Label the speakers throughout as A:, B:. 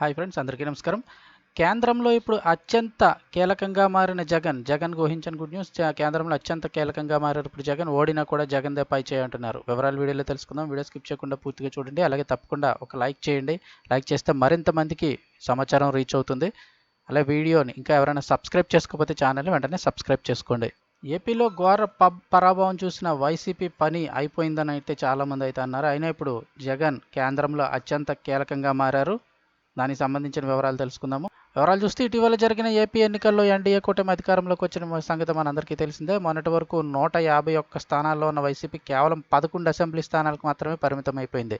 A: Hi friends అందరికీ నమస్కారం. కేంద్రంలో ఇప్పుడు అత్యంత కీలకంగా మారిన జగన్ జగన్ ఊహించని గుడ్ న్యూస్ కేంద్రంలో అత్యంత కీలకంగా మారారు ఇప్పుడు జగన్ ఓడినా కూడా జగన్ దే పై చేయంటున్నారు. వివరాలు వీడియోలో తెలుసుకుందాం. వీడియో స్కిప్ చేయకుండా పూర్తిగా చూడండి. అలాగే తప్పకుండా ఒక లైక్ చేయండి. లైక్ చేస్తే మరింత మందికి సమాచారం రీచ్ అవుతుంది. అలాగే వీడియోని ఇంకా ఎవరైనా సబ్స్క్రైబ్ చేసుకోకపోతే ఛానల్ని వెంటనే సబ్స్క్రైబ్ చేసుకోండి. ఏపీలో ఘోర పబ్ పరాభవం చూసిన వైసీపీ పని అయిపోయిందని అయితే చాలామంది అయితే అన్నారు. అయినా ఇప్పుడు జగన్ కేంద్రంలో అత్యంత కీలకంగా మారారు. దానికి సంబంధించిన వివరాలు తెలుసుకుందాము. వివరాలు చూస్తే ఇటీవల జరిగిన ఏపీ ఎన్నికల్లో ఎన్డీఏ కూటమి అధికారంలోకి వచ్చిన సంగతి మనందరికీ తెలిసిందే. మొన్నటి వరకు నూట యాభై ఒక్క స్థానాల్లో ఉన్న వైసీపీ కేవలం పదకొండు అసెంబ్లీ స్థానాలకు మాత్రమే పరిమితం అయిపోయింది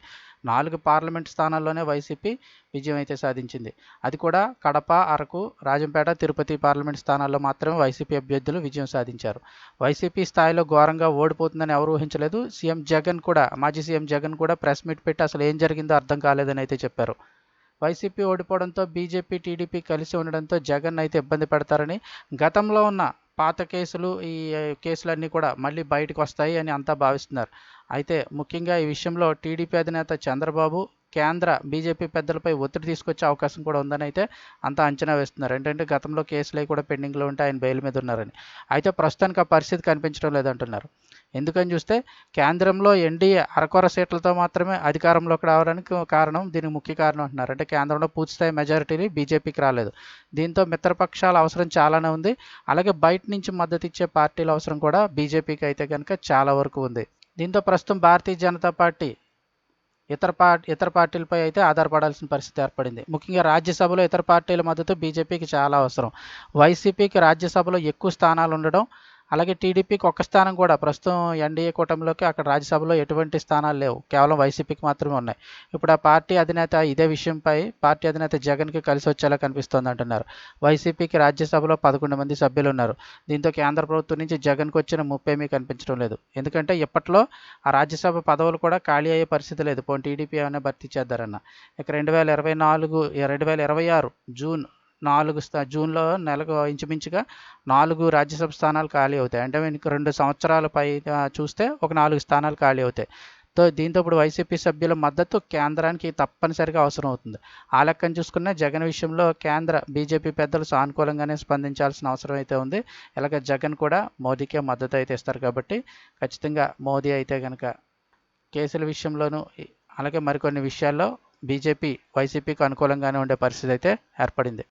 A: నాలుగు పార్లమెంట్ స్థానాల్లోనే వైసీపీ విజయం అయితే సాధించింది. అది కూడా కడప అరకు రాజంపేట తిరుపతి పార్లమెంట్ స్థానాల్లో మాత్రమే వైసీపీ అభ్యర్థులు విజయం సాధించారు. వైసీపీ స్థాయిలో ఘోరంగా ఓడిపోతుందని ఎవరు ఊహించలేదు. సీఎం జగన్ కూడా మాజీ సీఎం జగన్ కూడా ప్రెస్ మీట్ పెట్టి అసలు ఏం జరిగిందో అర్థం కాలేదని అయితే చెప్పారు. వైసీపీ ఓడిపోవడంతో బీజేపీ టీడీపీ కలిసి ఉండడంతో జగన్ అయితే ఇబ్బంది పెడతారని గతంలో ఉన్న పాత కేసులు ఈ కేసులన్నీ కూడా మళ్ళీ బయటకు వస్తాయి అని అంతా భావిస్తున్నారు. అయితే ముఖ్యంగా ఈ విషయంలో టీడీపీ అధినేత చంద్రబాబు కేంద్ర బీజేపీ పెద్దలపై ఒత్తిడి తీసుకొచ్చే అవకాశం కూడా ఉందని అయితే అంతా అంచనా వేస్తున్నారు. ఏంటంటే గతంలో కేసులు కూడా పెండింగ్లో ఉంటే ఆయన బెయిల్ మీద ఉన్నారని. అయితే ప్రస్తుతానికి ఆ పరిస్థితి కనిపించడం లేదంటున్నారు. ఎందుకని చూస్తే కేంద్రంలో ఎన్డీఏ అరకొర సీట్లతో మాత్రమే అధికారంలోకి రావడానికి కారణం దీనికి ముఖ్య కారణం అంటున్నారు. అంటే కేంద్రంలో పూర్తిస్థాయి మెజారిటీని బీజేపీకి రాలేదు. దీంతో మిత్రపక్షాల అవసరం చాలానే ఉంది. అలాగే బయట నుంచి మద్దతు ఇచ్చే పార్టీల అవసరం కూడా బీజేపీకి అయితే కనుక చాలా వరకు ఉంది. దీంతో ప్రస్తుతం భారతీయ జనతా పార్టీ ఇతర పార్టీ ఇతర పార్టీలపై అయితే ఆధారపడాల్సిన పరిస్థితి ఏర్పడింది. ముఖ్యంగా రాజ్యసభలో ఇతర పార్టీల మద్దతు బీజేపీకి చాలా అవసరం. వైసీపీకి రాజ్యసభలో ఎక్కువ స్థానాలు ఉండడం అలాగే టీడీపీకి ఒక్క స్థానం కూడా. ప్రస్తుతం ఎన్డీఏ కూటమిలోకి అక్కడ రాజ్యసభలో ఎటువంటి స్థానాలు లేవు. కేవలం వైసీపీకి మాత్రమే ఉన్నాయి. ఇప్పుడు ఆ పార్టీ అధినేత ఇదే విషయంపై పార్టీ అధినేత జగన్కి కలిసి వచ్చేలా కనిపిస్తోంది అంటున్నారు. వైసీపీకి రాజ్యసభలో పదకొండు మంది సభ్యులు ఉన్నారు దీంతో కేంద్ర ప్రభుత్వం నుంచి జగన్కు వచ్చిన ముప్పేమీ కనిపించడం లేదు. ఎందుకంటే ఇప్పట్లో ఆ రాజ్యసభ పదవులు కూడా ఖాళీ అయ్యే పరిస్థితి లేదు. పోనీ టీడీపీ ఏమైనా భర్తీ చేద్దారన్న. ఇక రెండు వేల ఇరవై నాలుగు రెండు వేల ఇరవై ఆరు జూన్ నాలుగు స్థా జూన్లో నెలకు ఇంచుమించుగా నాలుగు రాజ్యసభ స్థానాలు ఖాళీ అవుతాయి. అంటే మీకు రెండు సంవత్సరాల పైగా చూస్తే ఒక నాలుగు స్థానాలు ఖాళీ అవుతాయి. తో దీంతో ఇప్పుడు వైసీపీ సభ్యుల మద్దతు కేంద్రానికి తప్పనిసరిగా అవసరం అవుతుంది. ఆ లెక్కను చూసుకున్న జగన్ విషయంలో కేంద్ర బీజేపీ పెద్దలు సానుకూలంగానే స్పందించాల్సిన అవసరం అయితే ఉంది. ఇలాగ జగన్ కూడా మోదీకే మద్దతు అయితే ఇస్తారు కాబట్టి ఖచ్చితంగా మోదీ అయితే కనుక కేసుల విషయంలోనూ అలాగే మరికొన్ని విషయాల్లో బీజేపీ వైసీపీకి అనుకూలంగానే ఉండే పరిస్థితి అయితే ఏర్పడింది.